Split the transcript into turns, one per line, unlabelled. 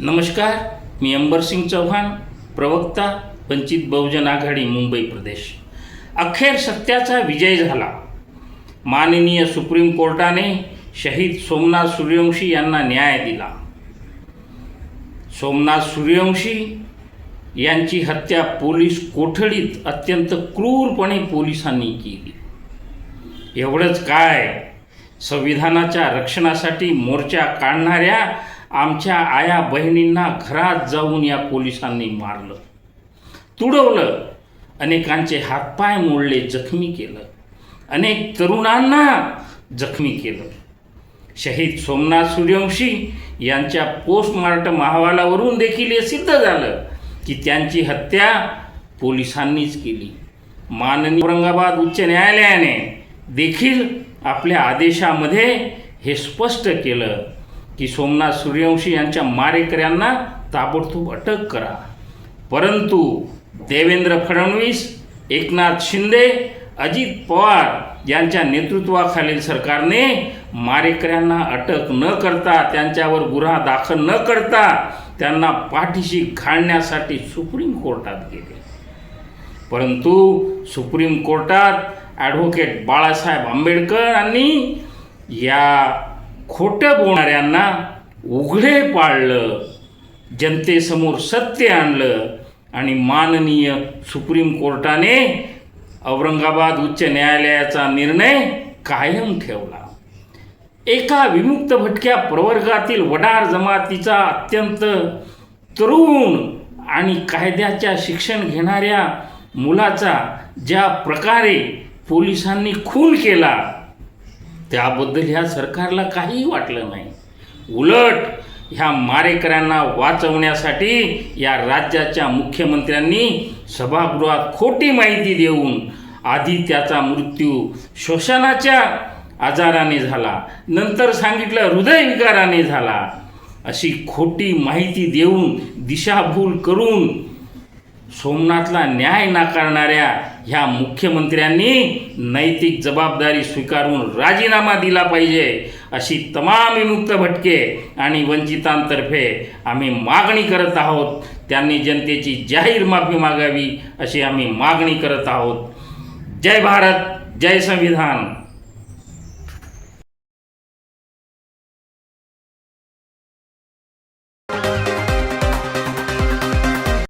नमस्कार मी अंबरसिंग चव्हाण प्रवक्ता वंचित बहुजन आघाडी मुंबई प्रदेश. अखेर सत्याचा विजय झाला. माननीय सुप्रीम कोर्टाने शहीद सोमनाथ सूर्यवंशी यांना न्याय दिला. सोमनाथ सूर्यवंशी यांची हत्या पोलीस कोठडीत अत्यंत क्रूरपणे पोलिसांनी केली. एवढंच काय? संविधानाच्या रक्षणासाठी मोर्चा काढणाऱ्या आमच्या आया बहिणींना घरात जाऊन या पोलिसांनी मारलं तुडवलं अनेकांचे हातपाय मोडले जखमी केलं अनेक तरुणांना जखमी केलं. शहीद सोमनाथ सूर्यवंशी यांच्या पोस्टमार्टम अहवालावरून देखील हे सिद्ध झालं की त्यांची हत्या पोलिसांनीच केली. माननीय औरंगाबाद उच्च न्यायालयाने देखील आपल्या आदेशामध्ये हे स्पष्ट केलं. की सोमनाथ सूर्यवंशी यांच्या मारेकऱ्यांना ताबडतोब अटक करा. परंतु देवेंद्र फडणवीस एकनाथ शिंदे अजित पवार यांच्या नेतृत्वाखालील सरकारने मारेकऱ्यांना अटक न करता त्यांच्यावर गुन्हा दाखल न करता त्यांना पाठीशी घालण्यासाठी सुप्रीम कोर्टात गेले. परंतु सुप्रीम कोर्टात ॲडव्होकेट बाळासाहेब आंबेडकरांनी या खोटं बोलणाऱ्यांना उघडे पाळलं जनतेसमोर सत्य आणलं आणि माननीय सुप्रीम कोर्टाने औरंगाबाद उच्च न्यायालयाचा निर्णय कायम ठेवला. एका विमुक्त भटक्या प्रवर्गातील वडार जमातीचा अत्यंत तरुण आणि कायद्याच्या शिक्षण घेणाऱ्या मुलाचा ज्या प्रकारे पोलिसांनी खून केला त्याबद्दल ह्या सरकारला काहीही वाटलं नाही. उलट ह्या मारेकऱ्यांना वाचवण्यासाठी या राज्याच्या मुख्यमंत्र्यांनी सभागृहात खोटी माहिती देऊन आधी त्याचा मृत्यू श्वसनाच्या आजाराने झाला. नंतर सांगितलं हृदयविकाराने झाला. अशी खोटी माहिती देऊन दिशाभूल करून सोमनाथला न्याय नाकारणाऱ्या ह्या मुख्यमंत्र्यांनी नैतिक जबाबदारी स्वीकारून राजीनामा दिला पाहिजे अशी तमाम विमुक्त भटके आणि वंचितांतर्फे आम्ही मागणी करत आहोत. त्यांनी जनतेची जाहीर माफी मागावी अशी आम्ही मागणी करत आहोत. जय भारत जय संविधान.